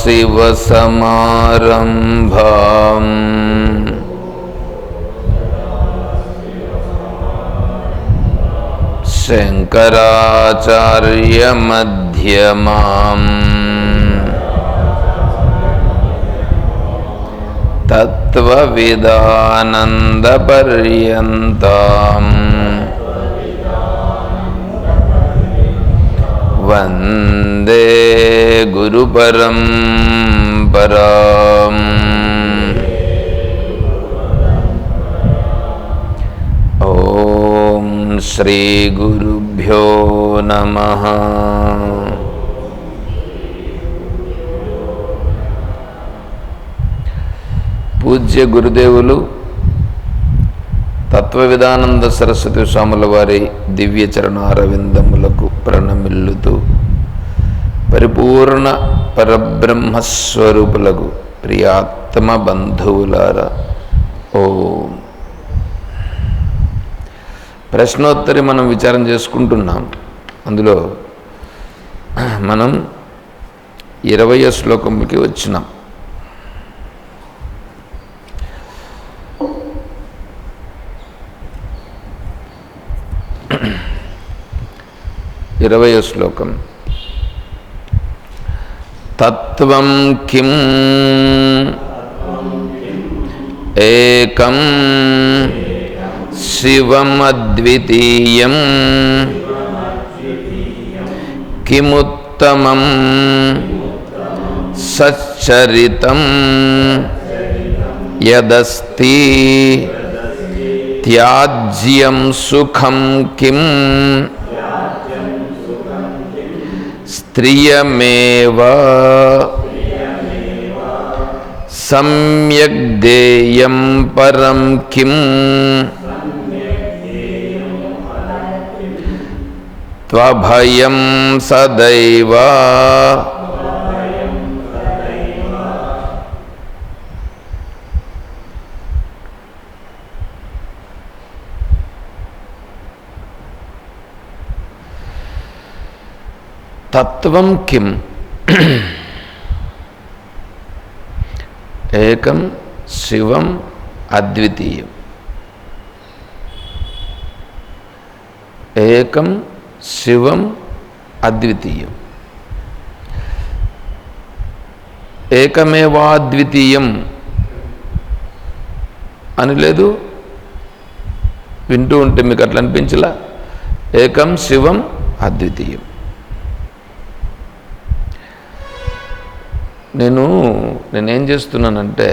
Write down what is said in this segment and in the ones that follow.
सदाशिवसमारम्भाम् शङ्कराचार्यमध्यमाम् तत्त्वविदानन्दपर्यन्ताम् वन्दे गुरुपरं पराम् ॐ श्रीगुरुभ्यो नमः పూజ్య గురుదేవులు తత్వవిధానంద సరస్వతి స్వాముల వారి దివ్య చరణారవిందములకు ప్రణమిల్లుతూ పరిపూర్ణ పరబ్రహ్మస్వరూపులకు ప్రియాత్మ బంధువులారా. ఓ. ప్రశ్నోత్తరి మనం విచారం చేసుకుంటున్నాం. అందులో మనం ఇరవయ శ్లోకంకి వచ్చినాం. ఇరవయ శ్లోకం. तत्त्वं किम्? एकं शिवमद्वितीयं किमुत्तमं सच्चरितं यदस्ति? त्याज्यं सुखं किम्? స్త్రియమేవ సమ్యగ్దేయం పరం కిం. త్వభయం సదైవ. తత్వం కిం? ఏకం శివం అద్వితీయం. ఏకం శివం అద్వితీయం. ఏకమేవాద్వితీయం అని లేదు. వింటూ ఉంటే మీకు అట్లా అనిపించలా? ఏకం శివం అద్వితీయం. నేను నేనేం చేస్తున్నానంటే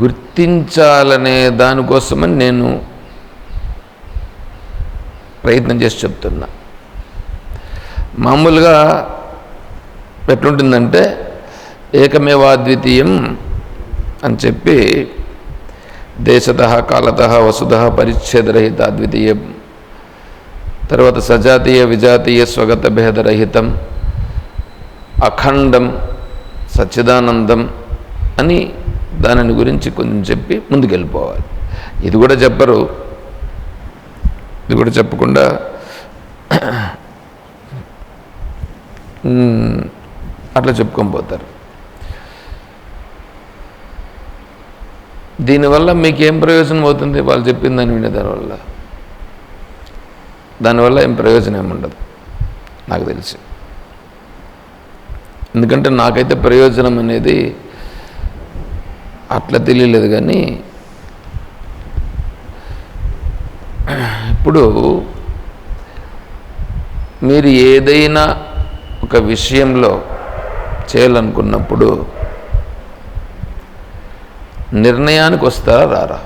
గుర్తించాలనే దానికోసమని నేను ప్రయత్నం చేసి చెప్తున్నా. మామూలుగా ఎట్లుంటుందంటే ఏకమేవాద్వితీయం అని చెప్పి దేశత కాలత వసుధ పరిచ్ఛేదరహిత అద్వితీయం తర్వాత సజాతీయ విజాతీయ స్వగత భేదరహితం అఖండం సచ్చిదానందం అని దానిని గురించి కొంచెం చెప్పి ముందుకెళ్ళిపోవాలి. ఇది కూడా చెప్పరు. ఇది కూడా చెప్పకుండా అట్లా చెప్పుకొని పోతారు. దీనివల్ల మీకు ఏం ప్రయోజనం అవుతుంది వాళ్ళు చెప్పిన దాన్ని వినే దానివల్ల దానివల్ల ఏం ప్రయోజనం ఏముండదు నాకు తెలిసి. ఎందుకంటే నాకైతే ప్రయోజనం అనేది అట్లా తెలియలేదు కానీ ఇప్పుడు మీరు ఏదైనా ఒక విషయంలో చేయాలనుకున్నప్పుడు నిర్ణయానికి వస్తారా రారా?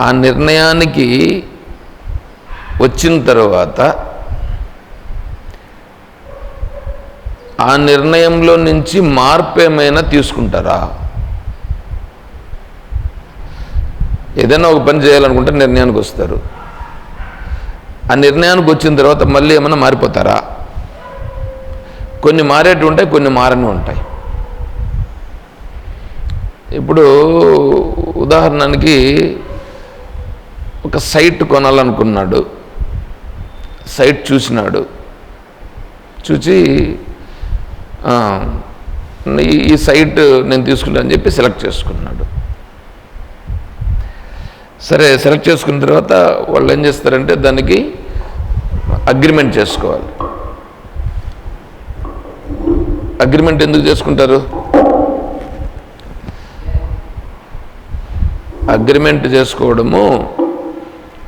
ఆ నిర్ణయానికి వచ్చిన తర్వాత ఆ నిర్ణయంలో నుంచి మార్పు ఏమైనా తీసుకుంటారా? ఏదైనా ఒక పని చేయాలనుకుంటే నిర్ణయానికి వస్తారు. ఆ నిర్ణయానికి వచ్చిన తర్వాత మళ్ళీ ఏమైనా మారిపోతారా? కొన్ని మారేటి ఉంటాయి కొన్ని మారని ఉంటాయి. ఇప్పుడు ఉదాహరణకి ఒక సైట్ కొనాలనుకున్నాడు. సైట్ చూసినాడు. చూసి ఈ- ఈ సైట్ నేను తీసుకుంటానని చెప్పి సెలెక్ట్ చేసుకున్నాడు. సరే సెలెక్ట్ చేసుకున్న తర్వాత వాళ్ళు ఏం చేస్తారంటే దానికి అగ్రిమెంట్ చేసుకోవాలి. అగ్రిమెంట్ ఎందుకు చేసుకుంటారు? అగ్రిమెంట్ చేసుకోవడము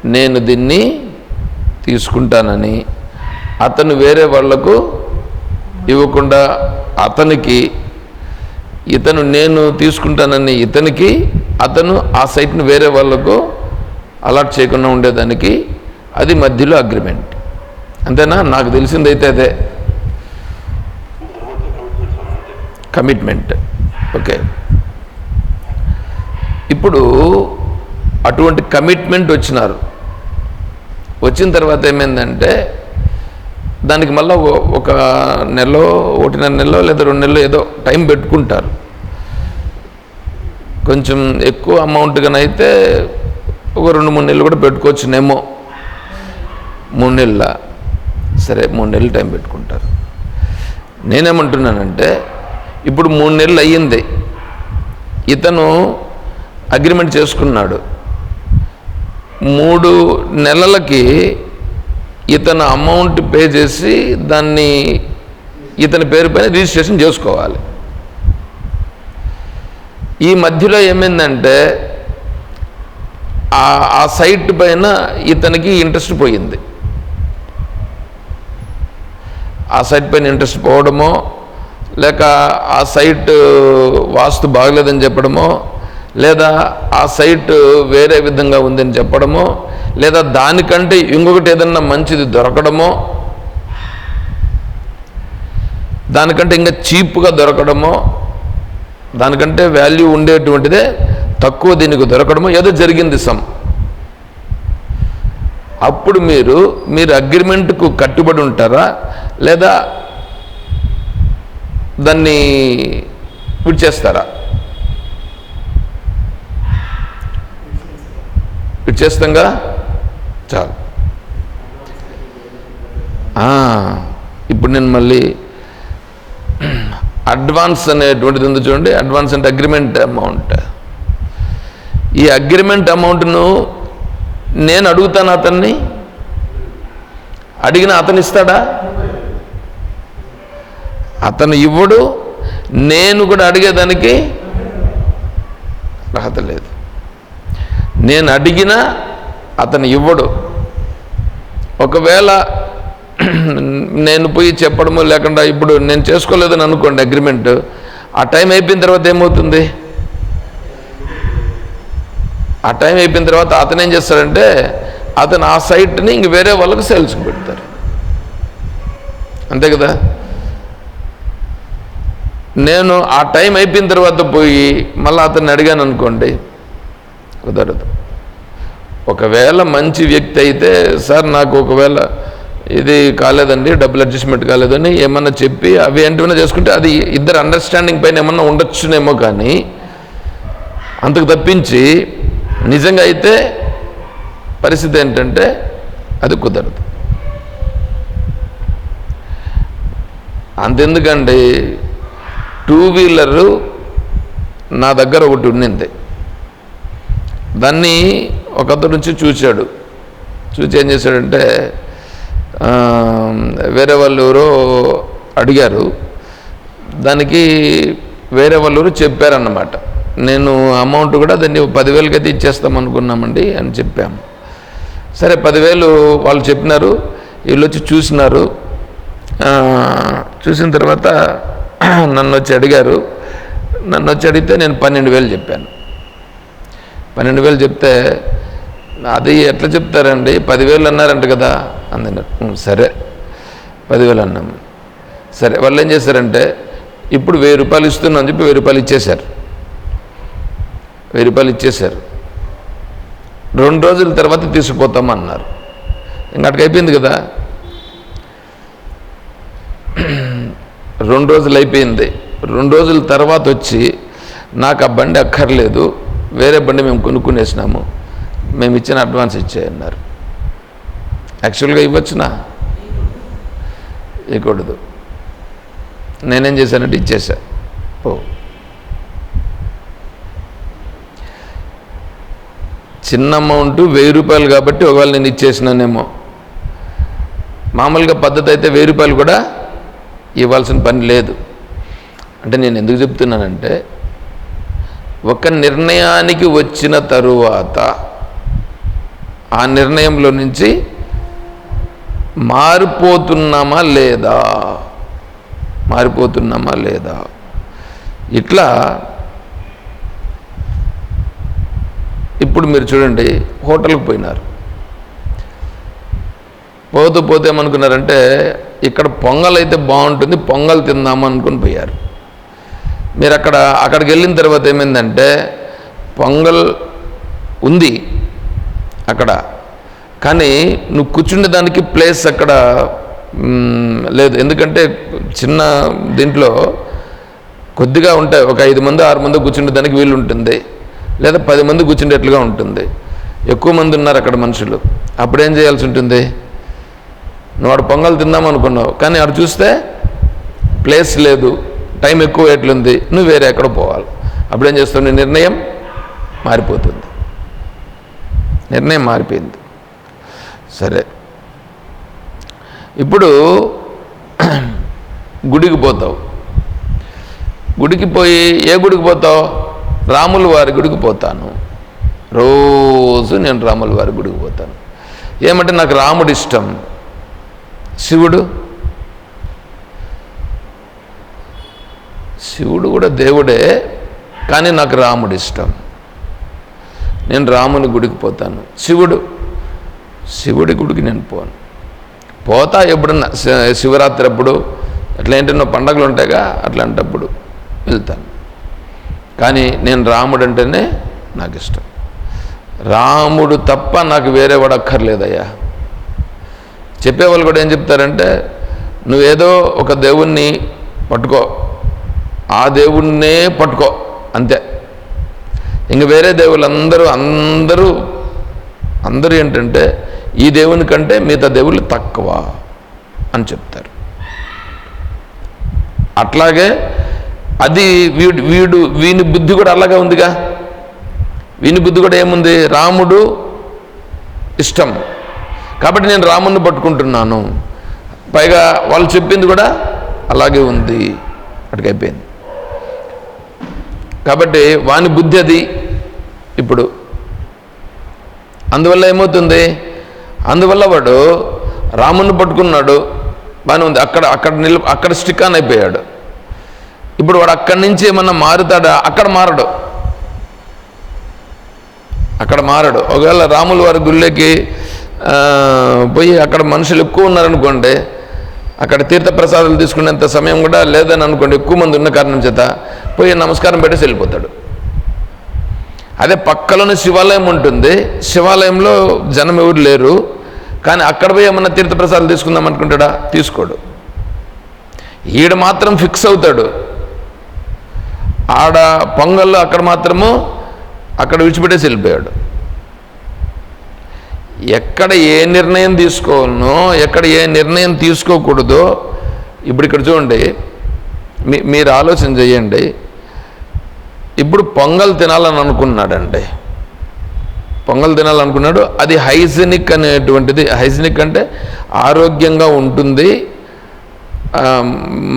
నేను దీన్ని తీసుకుంటానని. అతను వేరే వాళ్ళకు ఇవ్వకుండా అతనికి ఇతను నేను తీసుకుంటానని ఇతనికి అతను ఆ సైట్ని వేరే వాళ్ళకు అలాట్ చేయకుండా ఉండేదానికి అది మధ్యలో అగ్రిమెంట్. అంతేనా? నాకు తెలిసిందైతే అదే. కమిట్మెంట్. ఓకే. ఇప్పుడు అటువంటి కమిట్మెంట్ వచ్చినారు. వచ్చిన తర్వాత ఏమైందంటే దానికి మళ్ళీ ఒక నెలలో ఒకటిన్నర నెలలో లేదా రెండు నెలలో ఏదో టైం పెట్టుకుంటారు. కొంచెం ఎక్కువ అమౌంట్గానైతే ఒక రెండు మూడు నెలలు కూడా పెట్టుకోవచ్చునేమో. మూడు నెలల. సరే మూడు నెలలు టైం పెట్టుకుంటారు. నేనేమంటున్నానంటే ఇప్పుడు మూడు నెలలు అయ్యింది. ఇతను అగ్రిమెంట్ చేసుకున్నాడు. మూడు నెలలకి ఇతను అమౌంట్ పే చేసి దాన్ని ఇతని పేరు పైన రిజిస్ట్రేషన్ చేసుకోవాలి. ఈ మధ్యలో ఏమైందంటే ఆ ఆ సైట్ పైన ఇతనికి ఇంట్రెస్ట్ పోయింది. ఆ సైట్ పైన ఇంట్రెస్ట్ పోవడమో లేక ఆ సైట్ వాస్తు బాగలేదని చెప్పడమో లేదా ఆ సైట్ వేరే విధంగా ఉందని చెప్పడమో లేదా దానికంటే ఇంకొకటి ఏదన్నా మంచిది దొరకడమో దానికంటే ఇంకా చీప్గా దొరకడమో దానికంటే వాల్యూ ఉండేటువంటిదే తక్కువ దీనికి దొరకడమో ఏదో జరిగింది సమ్. అప్పుడు మీరు మీరు అగ్రిమెంట్కు కట్టుబడి ఉంటారా? లేదా దాన్ని విడిచేస్తారా? విడిచేస్తాంగా చాలు. ఇప్పుడు నేను మళ్ళీ అడ్వాన్స్ అనేటువంటిది ఉంది చూడండి. అడ్వాన్స్ అంటే అగ్రిమెంట్ అమౌంట్. ఈ అగ్రిమెంట్ అమౌంట్ను నేను అడుగుతాను అతన్ని? అడిగిన అతను ఇస్తాడా? అతను ఇవ్వడు. నేను కూడా అడిగేదానికి అర్హత లేదు. నేను అడిగినా అతను ఇవ్వడు. ఒకవేళ నేను పోయి చెప్పడము లేకుండా ఇప్పుడు నేను చేసుకోలేదని అనుకోండి అగ్రిమెంట్ ఆ టైం అయిపోయిన తర్వాత ఏమవుతుంది? ఆ టైం అయిపోయిన తర్వాత అతను ఏం చేస్తాడంటే అతను ఆ సైట్ని ఇంక వేరే వాళ్ళకి సేల్స్కి పెడతారు అంతే కదా? నేను ఆ టైం అయిపోయిన తర్వాత పోయి మళ్ళీ అతన్ని అడిగాను అనుకోండి కుదరదు. ఒకవేళ మంచి వ్యక్తి అయితే సార్ నాకు ఒకవేళ ఇది కాలేదండి డబ్బులు అడ్జస్ట్మెంట్ కాలేదని ఏమన్నా చెప్పి అవి ఏంటైనా చేసుకుంటే అది ఇద్దరు అండర్స్టాండింగ్ పైన ఏమన్నా ఉండొచ్చునేమో కానీ అంతకు తప్పించి నిజంగా అయితే పరిస్థితి ఏంటంటే అది కుదరదు. అంతెందుకండి టూ వీలరు నా దగ్గర ఒకటి ఉండింది దాన్ని ఒక నుంచి చూశాడు. చూసి ఏం చేశాడంటే వేరే వాళ్ళు ఎవరో అడిగారు. దానికి వేరే వాళ్ళు ఎవరో చెప్పారన్నమాట. నేను అమౌంట్ కూడా దాన్ని పదివేలకి అయితే ఇచ్చేస్తాం అనుకున్నామండి అని చెప్పాము సరే పదివేలు వాళ్ళు చెప్పినారు. వీళ్ళు వచ్చి చూసినారు. చూసిన తర్వాత నన్ను వచ్చి అడిగారు. నన్ను వచ్చి అడిగితే నేను పన్నెండు వేలు చెప్పాను. పన్నెండు వేలు చెప్తే అది ఎట్లా చెప్తారండి? పదివేలు అన్నారంట కదా? అందన్నారు సరే పదివేలు అన్నాము సరే వాళ్ళు ఏం చేశారంటే ఇప్పుడు వెయ్యి రూపాయలు ఇస్తున్నాం అని చెప్పి వెయ్యి రూపాయలు ఇచ్చేశారు. వెయ్యి రూపాయలు ఇచ్చేశారు. రెండు రోజుల తర్వాత తీసుకుపోతాం అన్నారు. ఇంకా అక్కడికి అయిపోయింది కదా? రెండు రోజులు అయిపోయింది. రెండు రోజుల తర్వాత వచ్చి నాకు ఆ బండి అక్కర్లేదు. వేరే బండి మేము కొనుక్కునేసినాము. మేము ఇచ్చిన అడ్వాన్స్ ఇచ్చేయన్నారు యాక్చువల్గా ఇవ్వచ్చునా? ఇవ్వకూడదు. నేనేం చేశానంటే ఇచ్చేసా. ఓ చిన్న అమౌంట్ వెయ్యి రూపాయలు కాబట్టి ఒకవేళ నేను ఇచ్చేసినానేమో. మామూలుగా పద్ధతి అయితే వెయ్యి రూపాయలు కూడా ఇవ్వాల్సిన పని లేదు. అంటే నేను ఎందుకు చెప్తున్నానంటే ఒక నిర్ణయానికి వచ్చిన తరువాత ఆ నిర్ణయంలో నుంచి మారిపోతున్నామా లేదా? మారిపోతున్నామా లేదా? ఇట్లా ఇప్పుడు మీరు చూడండి హోటల్కి పోయినారు. పోతూ పోతే ఏమనుకున్నారంటే ఇక్కడ పొంగల్ అయితే బాగుంటుంది పొంగల్ తిందాము అనుకుని పోయారు. మీరు అక్కడ అక్కడికి వెళ్ళిన తర్వాత ఏమైందంటే పొంగల్ ఉంది అక్కడ. కానీ నువ్వు కూర్చుండే దానికి ప్లేస్ అక్కడ లేదు. ఎందుకంటే చిన్న దీంట్లో కొద్దిగా ఉంటాయి. ఒక ఐదు మంది ఆరు మంది కూర్చుండే దానికి వీలు ఉంటుంది. లేదా పది మంది కూర్చుండేట్లుగా ఉంటుంది. ఎక్కువ మంది ఉన్నారు అక్కడ మనుషులు. అప్పుడేం చేయాల్సి ఉంటుంది? నువ్వు ఆడు పొంగల్ తిందాం అనుకున్నావు. కానీ ఆడ చూస్తే ప్లేస్ లేదు. టైం ఎక్కువ ఎట్లుంది? నువ్వు వేరే ఎక్కడ పోవాలి? అప్పుడేం చేస్తావు నిర్ణయం మారిపోతుంది. నిర్ణయం మారిపోయింది. సరే. ఇప్పుడు గుడికి పోతావు. గుడికి పోయి ఏ గుడికి పోతావు? రాముల వారి గుడికి పోతాను. రోజు నేను రాముల వారి గుడికి పోతాను. ఏమంటే నాకు రాముడు ఇష్టం శివుడు శివుడు కూడా దేవుడే కానీ నాకు రాముడు ఇష్టం. నేను రాముని గుడికి పోతాను. శివుడు శివుడి గుడికి నేను పోను. పోతా ఎప్పుడన్నా శివరాత్రి అప్పుడు అట్లా ఏంటన్నో పండగలు ఉంటాయిగా అట్లాంటప్పుడు వెళ్తాను. కానీ నేను రాముడు అంటేనే నాకు ఇష్టం. రాముడు తప్ప నాకు వేరే వాడు అక్కర్లేదయ్యా. చెప్పేవాళ్ళు కూడా ఏం చెప్తారంటే నువ్వేదో ఒక దేవుణ్ణి పట్టుకో ఆ దేవుణ్ణే పట్టుకో. అంతే. ఇంక వేరే దేవుళ్ళందరూ అందరూ అందరూ ఏంటంటే ఈ దేవుని కంటే మిగతా దేవుళ్ళు తక్కువ అని చెప్తారు. అట్లాగే అది వీడు వీడు వీని బుద్ధి కూడా అలాగే ఉందిగా. వీని బుద్ధి కూడా ఏముంది? రాముడు ఇష్టం. కాబట్టి నేను రాముడిని పట్టుకుంటున్నాను. పైగా వాళ్ళు చెప్పింది కూడా అలాగే ఉంది. అటుకైపోయింది. కాబట్టి వాని బుద్ధి అది. ఇప్పుడు అందువల్ల ఏమవుతుంది? అందువల్ల వాడు రాముని పట్టుకున్నాడు బాగానే ఉంది. అక్కడ అక్కడ నిల్ అక్కడ స్టిక్ ఆన్ అయిపోయాడు. ఇప్పుడు వాడు అక్కడి నుంచి ఏమన్నా మారుతాడా? అక్కడ మారడు. అక్కడ మారడు. ఒకవేళ రాముల వారి గుళ్ళకి పోయి అక్కడ మనుషులు ఎక్కువ ఉన్నారనుకోండి అక్కడ తీర్థప్రసాదాలు తీసుకునేంత సమయం కూడా లేదని అనుకోండి ఎక్కువ మంది ఉన్న కారణం చేత పోయి నమస్కారం పెట్టేసి వెళ్ళిపోతాడు. అదే పక్కలోని శివాలయం ఉంటుంది. శివాలయంలో జనం ఎవరు లేరు. కానీ అక్కడ పోయి ఏమన్నా తీర్థప్రసాదాలు తీసుకుందాం అనుకుంటాడా? తీసుకోడు. ఈడ మాత్రం ఫిక్స్ అవుతాడు. ఆడ పొంగల్లో అక్కడ మాత్రము అక్కడ విడిచిపెట్టేసి వెళ్ళిపోయాడు. ఎక్కడ ఏ నిర్ణయం తీసుకోవాలనో ఎక్కడ ఏ నిర్ణయం తీసుకోకూడదో ఇప్పుడు ఇక్కడ చూడండి. మీ మీరు ఆలోచన చేయండి. ఇప్పుడు పొంగల్ తినాలని అనుకున్నాడండి. పొంగల్ తినాలనుకున్నాడు. అది హైజెనిక్ అనేటువంటిది. హైజెనిక్ అంటే ఆరోగ్యంగా ఉంటుంది.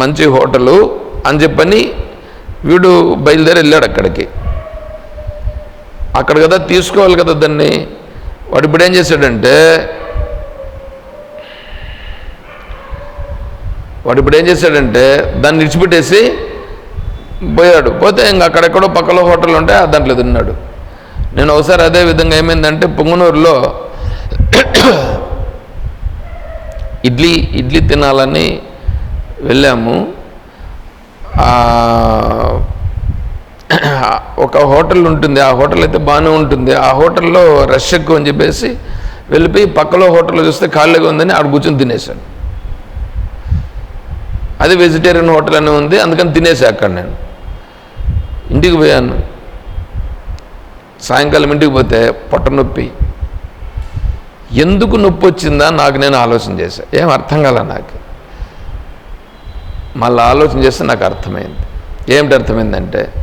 మంచి హోటలు అని చెప్పని వీడు బయలుదేరి వెళ్ళాడు అక్కడికి. అక్కడ కదా తీసుకోవాలి కదా దాన్ని. వాడు ఇప్పుడు ఏం చేశాడంటే వాడు ఇప్పుడు ఏం చేశాడంటే దాన్ని విడిచిపెట్టేసి పోయాడు. పోతే ఇంక అక్కడెక్కడో పక్కలో హోటల్ ఉంటే దాంట్లో తిన్నాడు. నేను ఒకసారి అదే విధంగా ఏమైందంటే పొంగునూరులో ఇడ్లీ ఇడ్లీ తినాలని వెళ్ళాము. ఒక హోటల్ ఉంటుంది. ఆ హోటల్ అయితే బాగానే ఉంటుంది. ఆ హోటల్లో రష్ ఎక్కువ అని చెప్పేసి వెళ్ళిపోయి పక్కలో హోటల్లో చూస్తే ఖాళీగా ఉందని ఆడ కూర్చొని తినేశాను. అది వెజిటేరియన్ హోటల్ అని ఉంది. అందుకని తినేసా అక్కడ నేను. ఇంటికి పోయాను. సాయంకాలం ఇంటికి పోతే పొట్ట నొప్పి. ఎందుకు నొప్పి వచ్చిందా నాకు నేను ఆలోచన చేశా. ఏం అర్థం కాల నాకు. మళ్ళీ ఆలోచన చేస్తే నాకు అర్థమైంది. ఏమిటి అర్థమైందంటే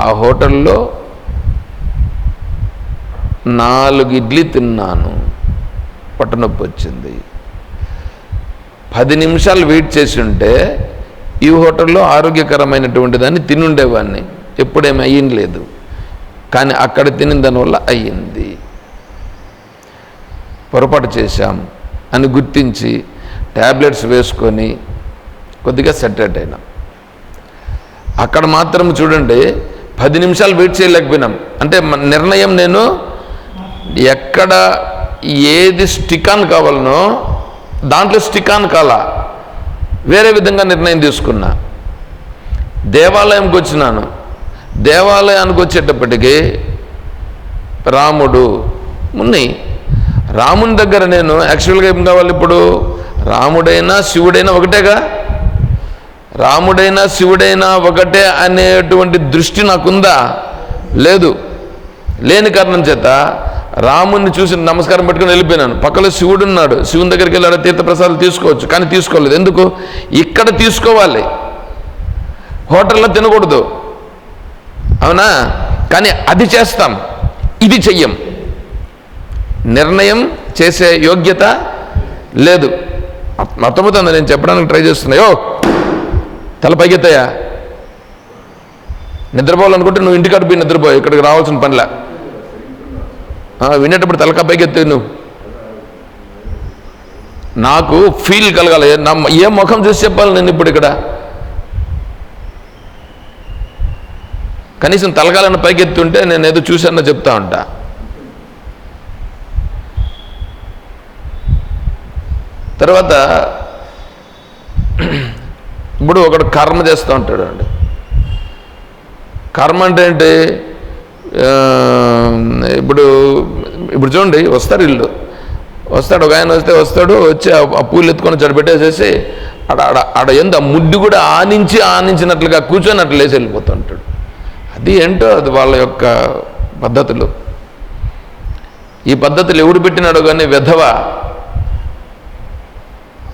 ఆ హోటల్లో నాలుగు ఇడ్లీ తిన్నాను. పొట్ట నొప్పి వచ్చింది. పది నిమిషాలు వెయిట్ చేసి ఉంటే ఈ హోటల్లో ఆరోగ్యకరమైనటువంటి దాన్ని తినుండేవాడిని ఎప్పుడేమి అయ్యింది లేదు. కానీ అక్కడ తినిన దానివల్ల అయ్యింది. పొరపాటు చేశాం అని గుర్తించి ట్యాబ్లెట్స్ వేసుకొని కొద్దిగా సెటరేట్ అయినాం. అక్కడ మాత్రం చూడండి పది నిమిషాలు వెయిట్ చేయలేకపోయినాం. అంటే నిర్ణయం నేను ఎక్కడ ఏది స్టిక్ ఆన్ కావాలనో దాంట్లో స్టిక్ ఆన్ కాలా. వేరే విధంగా నిర్ణయం తీసుకున్నా. దేవాలయంకి వచ్చినాను. దేవాలయానికి వచ్చేటప్పటికీ రాముడు ఉన్నాయి రాముని దగ్గర నేను యాక్చువల్గా ఏం కావాలి ఇప్పుడు? రాముడైనా శివుడైనా ఒకటేగా? రాముడైనా శివుడైనా ఒకటే అనేటువంటి దృష్టి నాకుందా? లేదు. లేని కారణం చేత రాముడిని చూసి నమస్కారం పెట్టుకుని వెళ్ళిపోయినాను. పక్కలో శివుడు ఉన్నాడు. శివుని దగ్గరికి వెళ్ళాడు తీర్థప్రసాదాలు తీసుకోవచ్చు కానీ తీసుకోలేదు. ఎందుకు? ఇక్కడ తీసుకోవాలి. హోటల్లో తినకూడదు. అవునా? కానీ అది చేస్తాం. ఇది చెయ్యం. నిర్ణయం చేసే యోగ్యత లేదు. అర్థమవుతుంది? నేను చెప్పడానికి ట్రై చేస్తున్నాయో తల పైకెత్తాయా నిద్రపోవాలనుకుంటే నువ్వు ఇంటికాడ పోయి నిద్రపోయావు ఇక్కడికి రావాల్సిన పనిలా. వినేటప్పుడు తలక పైకెత్తి నువ్వు. నాకు ఫీల్ కలగాలి. నా ఏ ముఖం చూసి చెప్పాలి నేను ఇప్పుడు ఇక్కడ? కనీసం తలకాలను పైకెత్తుంటే నేను ఏదో చూశానో చెప్తా ఉంటా. తర్వాత ఇప్పుడు ఒకడు కర్మ చేస్తూ ఉంటాడు అండి. కర్మ అంటే ఏంటి? ఇప్పుడు ఇప్పుడు చూడండి వస్తారు ఇల్లు. వస్తాడు ఒక ఆయన వస్తే వస్తాడు వచ్చి ఆ- పూలు ఎత్తుకొని చెడు పెట్టేసేసి ఆడ ఆడ ఆడ ఎంత ముడ్డు కూడా ఆనించి ఆనించినట్లుగా కూర్చొని అట్లా లేచి వెళ్ళిపోతూ ఉంటాడు. అది ఏంటో అది వాళ్ళ యొక్క పద్ధతులు. ఈ పద్ధతులు ఎవడు పెట్టినాడో కానీ వెధవ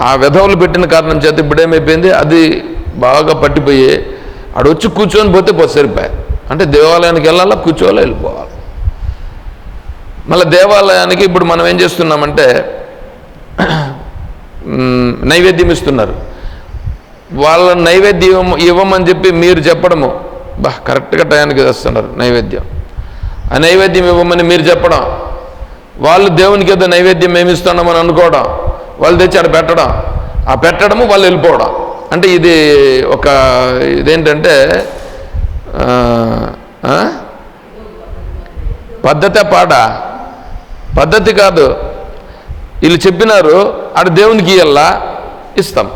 ఆ వెధవలు పెట్టిన కారణం చేత ఇప్పుడేమైపోయింది? అది బాగా పట్టిపోయి ఆడొచ్చి కూర్చొని పోతే పోతే సరిపోయా అంటే దేవాలయానికి వెళ్ళాలా? కూర్చోవాలా? వెళ్ళిపోవాలి? మళ్ళీ దేవాలయానికి ఇప్పుడు మనం ఏం చేస్తున్నామంటే నైవేద్యం ఇస్తున్నారు. వాళ్ళ నైవేద్యం ఇవ్వమని చెప్పి మీరు చెప్పడము. బా కరెక్ట్గా టయానికి తెస్తున్నారు నైవేద్యం. ఆ నైవేద్యం ఇవ్వమని మీరు చెప్పడం. వాళ్ళు దేవునికి ఏదో నైవేద్యం మేము ఇస్తున్నామని అనుకోవడం. వాళ్ళు తెచ్చి ఆడ పెట్టడం. ఆ పెట్టడము వాళ్ళు వెళ్ళిపోవడం. అంటే ఇది ఒక ఇదేంటంటే పద్ధతే పాట పద్ధతి కాదు. వీళ్ళు చెప్పినారు ఆడ దేవునికి ఇయ్యల్లా ఇస్తాం.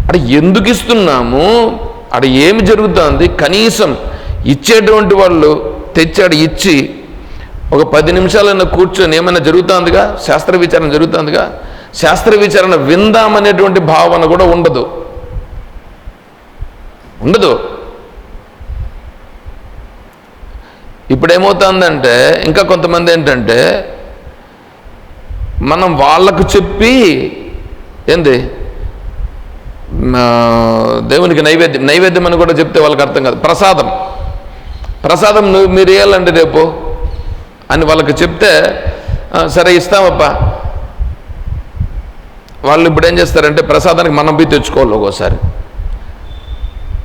అక్కడ ఎందుకు ఇస్తున్నాము? అక్కడ ఏమి జరుగుతుంది? కనీసం ఇచ్చేటువంటి వాళ్ళు తెచ్చాడు ఇచ్చి ఒక పది నిమిషాలైనా కూర్చొని ఏమైనా జరుగుతుందిగా? శాస్త్ర విచారణ జరుగుతుందిగా? శాస్త్ర విచారణ విందామనేటువంటి భావన కూడా ఉండదు. ఉండదు. ఇప్పుడు ఏమవుతుందంటే ఇంకా కొంతమంది ఏంటంటే మనం వాళ్ళకు చెప్పి ఏంది? దేవునికి నైవేద్యం నైవేద్యం అని కూడా చెప్తే వాళ్ళకి అర్థం కాదు. ప్రసాదం. ప్రసాదం నువ్వు మీరు వేయాలండి రేపు అని వాళ్ళకి చెప్తే సరే ఇస్తామప్పా. వాళ్ళు ఇప్పుడు ఏం చేస్తారంటే ప్రసాదానికి మనం పోయి తెచ్చుకోవాలి ఒక్కోసారి.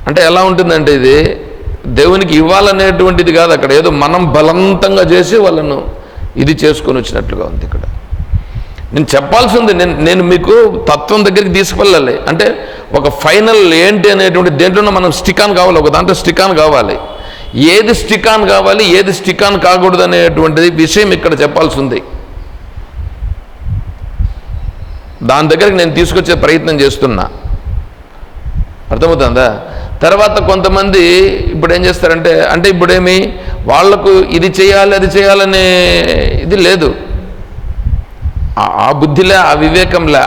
అంటే ఎలా ఉంటుందంటే ఇది దేవునికి ఇవ్వాలనేటువంటిది కాదు అక్కడ. ఏదో మనం బలవంతంగా చేసి వాళ్ళను ఇది చేసుకొని వచ్చినట్లుగా ఉంది ఇక్కడ. నేను చెప్పాల్సి ఉంది నేను నేను మీకు తత్వం దగ్గరికి తీసుకువెళ్ళాలి అంటే ఒక ఫైనల్ ఏంటి అనేటువంటి దేంట్లోనో మనం స్టికాన్ కావాలి ఒక దాంట్లో స్టికాన్ కావాలి. ఏది స్టికాన్ కావాలి ఏది స్టికాన్ కాకూడదు అనేటువంటిది విషయం ఇక్కడ చెప్పాల్సి ఉంది దాని దగ్గరికి నేను తీసుకొచ్చే ప్రయత్నం చేస్తున్నా. అర్థమవుతుందా? తర్వాత కొంతమంది ఇప్పుడు ఏం చేస్తారంటే అంటే ఇప్పుడేమి వాళ్ళకు ఇది చేయాలి అది చేయాలనే ఇది లేదు. ఆ- ఆ బుద్ధిలే ఆ వివేకంలే.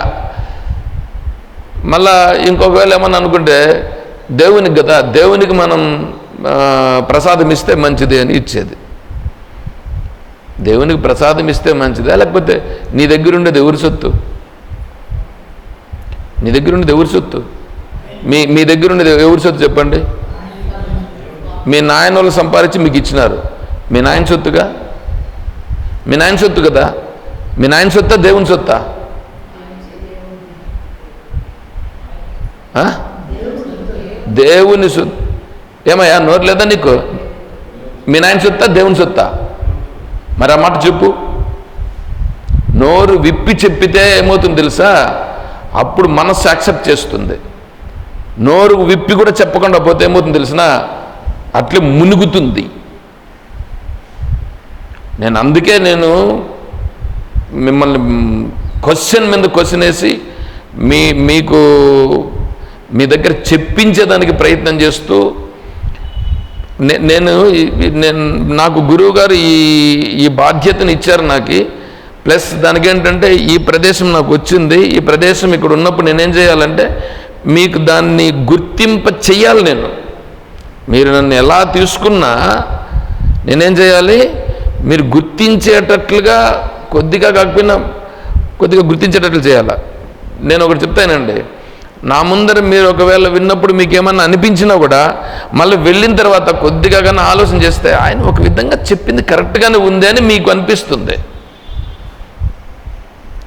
మళ్ళా ఇంకొకవేళ ఏమన్నా అనుకుంటే దేవునికి కదా దేవునికి మనం ప్రసాదం ఇస్తే మంచిది అని ఇచ్చేది. దేవునికి ప్రసాదం ఇస్తే మంచిదా? లేకపోతే నీ దగ్గర ఉండేది ఎవరి సొత్తు? నీ దగ్గర ఉండేది ఎవరి సొత్తు? మీ మీ దగ్గర ఉండేది ఎవరి సొత్తు చెప్పండి? మీ నాయన వాళ్ళు సంపాదించి మీకు ఇచ్చినారు. మీ నాయన సొత్తుగా? మీ నాయన సొత్తు కదా? మీ నాయన సొత్తా దేవుని సొత్తా? దేవుని సొత్తు ఏమయ్యా నోరు లేదా నీకు? మీ నాయన సొత్తా దేవుని సొత్తా? మరి ఆ మాట చెప్పు. నోరు విప్పి చెప్పితే ఏమవుతుంది తెలుసా? అప్పుడు మనస్సు యాక్సెప్ట్ చేస్తుంది. నోరు విప్పి కూడా చెప్పకుండా పోతే ఏమవుతుంది తెలిసిన? అట్లే మునుగుతుంది. నేను అందుకే నేను మిమ్మల్ని క్వశ్చన్ మీద క్వశ్చన్ వేసి మీ మీకు మీ దగ్గర చెప్పించేదానికి ప్రయత్నం చేస్తూ నే- నేను నేను నాకు గురువు గారు ఈ ఈ బాధ్యతను ఇచ్చారు నాకు. ప్లస్ దానికి ఏంటంటే ఈ ప్రదేశం నాకు వచ్చింది. ఈ ప్రదేశం ఇక్కడ ఉన్నప్పుడు నేనేం చేయాలంటే మీకు దాన్ని గుర్తింప చెయ్యాలి నేను. మీరు నన్ను ఎలా తీసుకున్నా నేనేం చేయాలి? మీరు గుర్తించేటట్లుగా కొద్దిగా కాకపోయినా కొద్దిగా గుర్తించేటట్లు చేయాలి? నేను ఒకటి చెప్తానండి. నా ముందర మీరు ఒకవేళ విన్నప్పుడు మీకు ఏమన్నా అనిపించినా కూడా మళ్ళీ వెళ్ళిన తర్వాత కొద్దిగా కానీ ఆలోచన చేస్తే ఆయన ఒక విధంగా చెప్పింది కరెక్ట్గానే ఉంది అని మీకు అనిపిస్తుంది.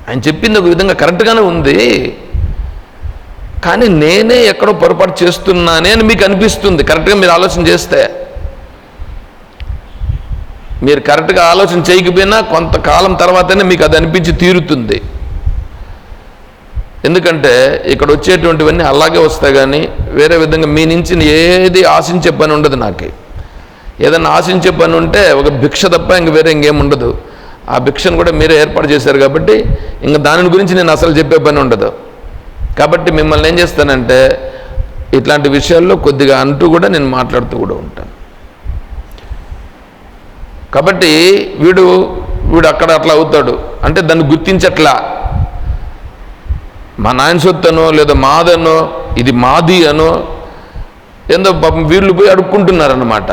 ఆయన చెప్పింది ఒక విధంగా కరెక్ట్గానే ఉంది. కానీ నేనే ఎక్కడో పొరపాటు చేస్తున్నానే అని మీకు అనిపిస్తుంది. కరెక్ట్గా మీరు ఆలోచన చేస్తే. మీరు కరెక్ట్గా ఆలోచన చేయకపోయినా కొంతకాలం తర్వాతనే మీకు అది అనిపించి తీరుతుంది. ఎందుకంటే ఇక్కడ వచ్చేటువంటివన్నీ అలాగే వస్తాయి కానీ వేరే విధంగా మీ నుంచి ఏది ఆశించే పని ఉండదు నాకు. ఏదైనా ఆశించే పని ఉంటే ఒక భిక్ష తప్ప ఇంక వేరే ఇంకేం ఉండదు. ఆ భిక్షను కూడా మీరే ఏర్పాటు చేశారు కాబట్టి ఇంకా దాని గురించి నేను అసలు చెప్పే పని ఉండదు. కాబట్టి మిమ్మల్ని ఏం చేస్తానంటే ఇట్లాంటి విషయాల్లో కొద్దిగా అంటూ కూడా నేను మాట్లాడుతూ కూడా ఉంటాను. కాబట్టి వీడు వీడు అక్కడ అట్లా అవుతాడు. అంటే దాన్ని గుర్తించట్లా. మా నాయన సొత్తనో లేదా మాదనో ఇది మాది అనో ఏందో పాపం వీళ్ళు పోయి అడుక్కుంటున్నారన్నమాట.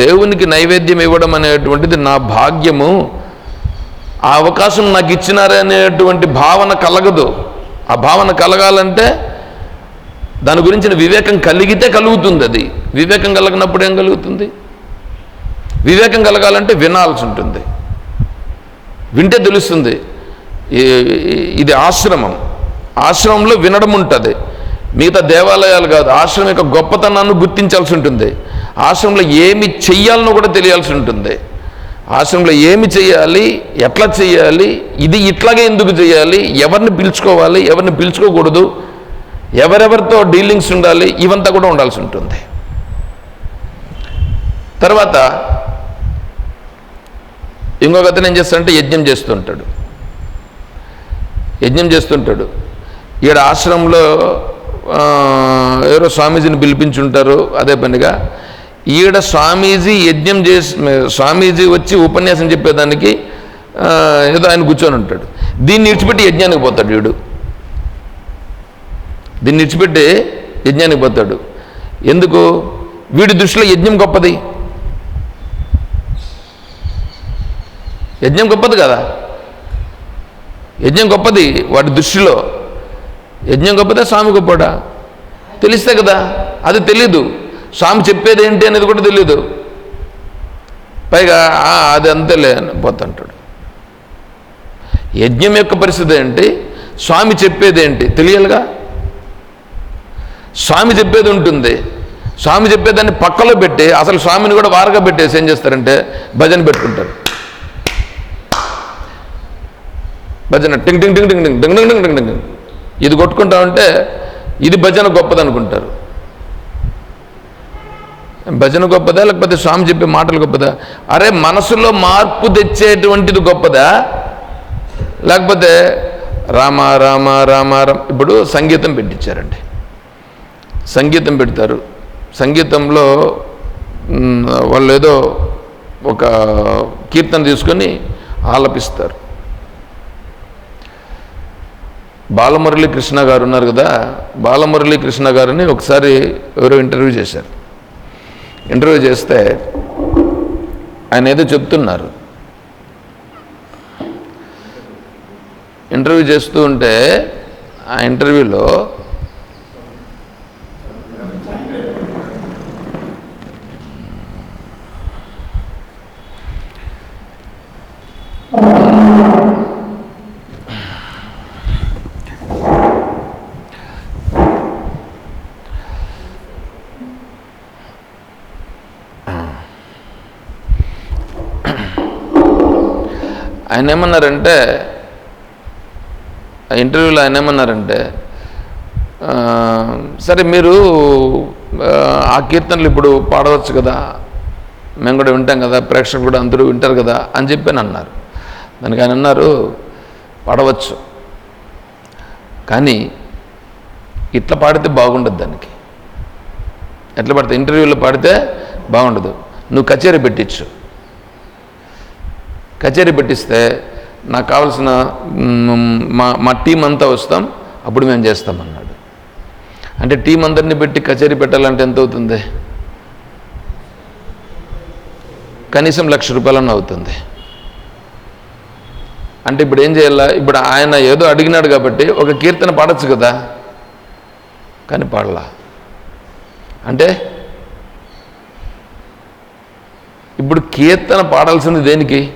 దేవునికి నైవేద్యం ఇవ్వడం అనేటువంటిది నా భాగ్యము. ఆ అవకాశం నాకు ఇచ్చినారనేటువంటి భావన కలగదు. ఆ భావన కలగాలంటే దాని గురించిన వివేకం కలిగితే కలుగుతుంది అది. వివేకం కలిగినప్పుడు ఏం కలుగుతుంది? వివేకం కలగాలంటే వినాల్సి ఉంటుంది. వింటే తెలుస్తుంది. ఇది ఆశ్రమం. ఆశ్రమంలో వినడం ఉంటుంది. మిగతా దేవాలయాలు కాదు ఆశ్రమం యొక్క గొప్పతనాన్ని గుర్తించాల్సి ఉంటుంది. ఆశ్రమంలో ఏమి చెయ్యాలనో కూడా తెలియాల్సి ఉంటుంది. ఆశ్రమంలో ఏమి చేయాలి ఎట్లా చేయాలి ఇది ఇట్లాగే ఎందుకు చేయాలి ఎవరిని పిలుచుకోవాలి ఎవరిని పిలుచుకోకూడదు ఎవరెవరితో డీలింగ్స్ ఉండాలి ఇవంతా కూడా ఉండాల్సి ఉంటుంది. తర్వాత ఇంకొక అతను ఏం చేస్తాడంటే యజ్ఞం చేస్తుంటాడు. యజ్ఞం చేస్తుంటాడు. ఈడ ఆశ్రమంలో ఎవరో స్వామీజీని పిలిపించుంటారు అదే పనిగా. ఈడ స్వామీజీ యజ్ఞం చేసి స్వామీజీ వచ్చి ఉపన్యాసం చెప్పేదానికి ఏదో ఆయన కూర్చొని ఉంటాడు. దీన్ని విడిచిపెట్టి యజ్ఞానికి పోతాడు వీడు. దీన్ని విడిచిపెట్టి యజ్ఞానికి పోతాడు. ఎందుకు? వీడి దృష్టిలో యజ్ఞం గొప్పది. యజ్ఞం గొప్పది కదా. యజ్ఞం గొప్పది వాటి దృష్టిలో. యజ్ఞం గొప్పదా స్వామి గొప్పడా? తెలిస్తే కదా అది తెలీదు. స్వామి చెప్పేది ఏంటి అనేది కూడా తెలీదు. పైగా "ఆ, అది అంతేలే అని పోతుంటాడు. యజ్ఞం యొక్క పరిస్థితి ఏంటి? స్వామి చెప్పేది ఏంటి? తెలియాలిగా? స్వామి చెప్పేది ఉంటుంది. స్వామి చెప్పేదాన్ని పక్కలో పెట్టి అసలు స్వామిని కూడా వారగా పెట్టేసి ఏం చేస్తారంటే భజన పెట్టుకుంటారు. భజన టింగ్ టింగ్ టింగ్ టింగ్ టింగ్ టింగ్ టింగ్ టింగ్ టింగ్. టింగ్ ఇది కొట్టుకుంటా ఉంటే ఇది భజన గొప్పదనుకుంటారు. భజన గొప్పదా లేకపోతే స్వామి చెప్పే మాటలు గొప్పదా? అరే మనసులో మార్పు తెచ్చేటువంటిది గొప్పదా? లేకపోతే రామ రామ రామ రామ. ఇప్పుడు సంగీతం పెట్టించారండి సంగీతం పెడతారు. సంగీతంలో వాళ్ళు ఏదో ఒక కీర్తన తీసుకొని ఆలపిస్తారు. బాలమురళీ కృష్ణ గారు ఉన్నారు కదా బాలమురళీ కృష్ణ గారిని ఒకసారి ఎవరో ఇంటర్వ్యూ చేశారు. ఇంటర్వ్యూ చేస్తే ఆయన ఏదో చెప్తున్నారు. ఇంటర్వ్యూ చేస్తూ ఉంటే ఆ ఇంటర్వ్యూలో ఆయన ఏమన్నారంటే ఆ ఇంటర్వ్యూలో ఆయన ఏమన్నారంటే సరే మీరు ఆ, కీర్తనలు ఇప్పుడు పాడవచ్చు కదా మేము కూడా వింటాం కదా ప్రేక్షకులు కూడా అందరూ వింటారు కదా అని చెప్పి అని అన్నారు దానికి ఆయన అన్నారు పాడవచ్చు. కానీ ఇట్లా పాడితే బాగుండదు దానికి. ఎట్లా పాడితే ఇంటర్వ్యూలో పాడితే బాగుండదు. నువ్వు కచేరీ పెట్టించు. కచేరీ పెట్టిస్తే నాకు కావాల్సిన మా మా టీం అంతా వస్తాం అప్పుడు మేము చేస్తామన్నాడు అంటే టీం అందరినీ పెట్టి కచేరీ పెట్టాలంటే ఎంత అవుతుంది? కనీసం లక్ష రూపాయలన్న అవుతుంది. అంటే ఇప్పుడు ఏం చేయాలా? ఇప్పుడు ఆయన ఏదో అడిగినాడు కాబట్టి ఒక కీర్తన పాడచ్చు కదా? కానీ పాడలా. అంటే ఇప్పుడు కీర్తన పాడాల్సింది దేనికి?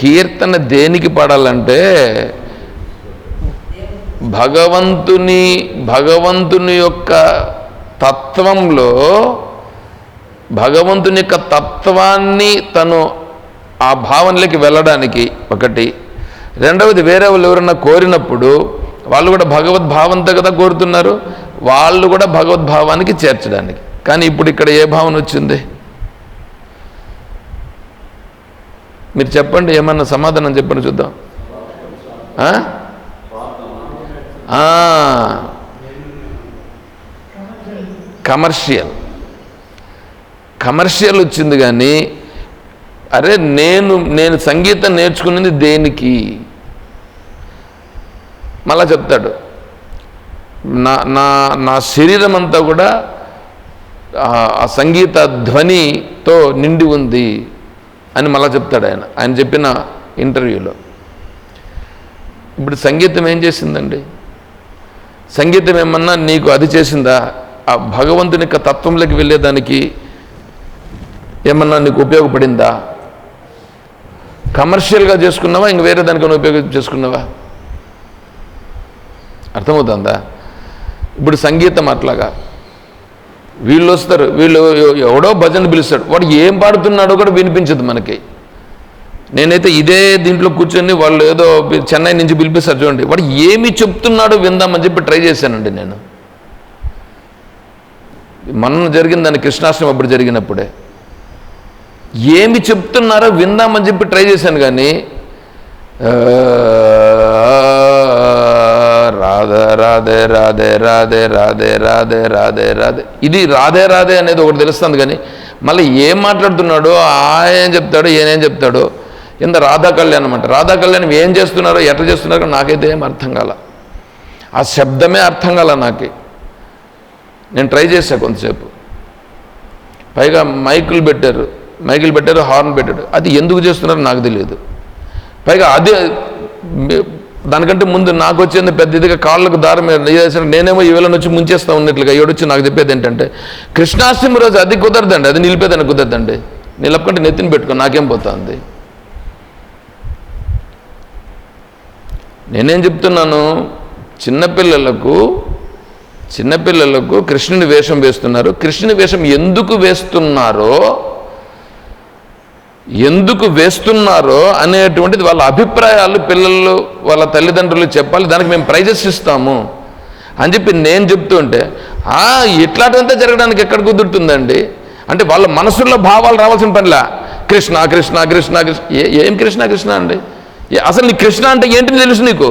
కీర్తన దేనికి పడాలంటే భగవంతుని భగవంతుని యొక్క తత్వంలో భగవంతుని యొక్క తత్వాన్ని తను ఆ భావనలోకి వెళ్ళడానికి ఒకటి. రెండవది వేరే వాళ్ళు ఎవరైనా కోరినప్పుడు వాళ్ళు కూడా భగవద్భావంతో కదా కోరుతున్నారు. వాళ్ళు కూడా భగవద్భావానికి చేర్చడానికి. కానీ ఇప్పుడు ఇక్కడ ఏ భావన వచ్చింది? మీరు చెప్పండి ఏమన్నా సమాధానం చెప్పండి చూద్దాం. కమర్షియల్. కమర్షియల్ వచ్చింది కానీ అరే నేను నేను సంగీతం నేర్చుకున్నది దేనికి? మళ్ళా చెప్తాడు. నా నా నా శరీరం అంతా కూడా ఆ సంగీత ధ్వనితో నిండి ఉంది. అని మళ్ళా చెప్తాడు ఆయన. ఆయన చెప్పిన ఇంటర్వ్యూలో. ఇప్పుడు సంగీతం ఏం చేసిందండి? సంగీతం ఏమన్నా నీకు అది చేసిందా? ఆ భగవంతుని యొక్క తత్వంలోకి వెళ్ళేదానికి ఏమన్నా నీకు ఉపయోగపడిందా? కమర్షియల్గా చేసుకున్నావా? ఇంక వేరే దానికైనా ఉపయోగం చేసుకున్నావా? అర్థమవుతుందా? ఇప్పుడు సంగీతం అట్లాగా. వీళ్ళు వస్తారు. వీళ్ళు ఎవడో భజన పిలుస్తాడు. వాడు ఏం పాడుతున్నాడో కూడా వినిపించదు మనకి. నేనైతే ఇదే దీంట్లో కూర్చొని వాళ్ళు ఏదో చెన్నై నుంచి పిలిపిస్తారు చూడండి. వాడు ఏమి చెప్తున్నాడో విందామని చెప్పి ట్రై చేశానండి నేను. మొన్న జరిగిన దాని కృష్ణాష్టమి అప్పుడు జరిగినప్పుడే. ఏమి చెప్తున్నారో విందామని చెప్పి ట్రై చేశాను కానీ రాధే రాధే రాధే రాధే రాధే రాధే రాధే రాధే. ఇది రాధే రాధే అనేది ఒకటి తెలుస్తుంది కానీ మళ్ళీ ఏం మాట్లాడుతున్నాడో ఆయన చెప్తాడో ఏనేం చెప్తాడో ఇంత రాధా కళ్యాణ్ అనమాట రాధా కళ్యాణ్ ఏం చేస్తున్నారో ఎట్లా చేస్తున్నారో నాకైతే ఏం అర్థం కాల. ఆ శబ్దమే అర్థం కాల నాకు. నేను ట్రై చేశా కొంతసేపు. పైగా మైకులు పెట్టారు. మైకులు పెట్టారు హార్న్ పెట్టారు అది ఎందుకు చేస్తున్నారో నాకు తెలియదు. పైగా అదే దానికంటే ముందు నాకు వచ్చేది పెద్ద ఇదిగా కాళ్ళకు దారం మీద నేనేమో ఈ వేళ వచ్చి ముంచేస్తా ఉన్నట్లుగా ఎవడొచ్చి నాకు చెప్పేది ఏంటంటే కృష్ణాష్టమి రోజు అది కుదరదండి అది నిలిపేదని కుదరదండి. నిలపకంటే నెత్తిని పెట్టుకో నాకేం పోతుంది? నేనేం చెప్తున్నాను చిన్నపిల్లలకు చిన్నపిల్లలకు కృష్ణుని వేషం వేస్తున్నారు. కృష్ణుని వేషం ఎందుకు వేస్తున్నారో ఎందుకు వేస్తున్నారో అనేటువంటిది వాళ్ళ అభిప్రాయాలు పిల్లలు వాళ్ళ తల్లిదండ్రులు చెప్పాలి దానికి మేము ప్రైజెస్ ఇస్తాము అని చెప్పి నేను చెప్తూ ఉంటే "ఆ, ఇట్లాంటిదంతా జరగడానికి ఎక్కడ కుదురుతుందండి? అంటే వాళ్ళ మనసుల్లో భావాలు రావాల్సిన పనిలా? కృష్ణ కృష్ణ కృష్ణ కృష్ణ ఏం కృష్ణ కృష్ణ అండి? అసలు నీ కృష్ణ అంటే ఏంటి తెలుసు నీకు?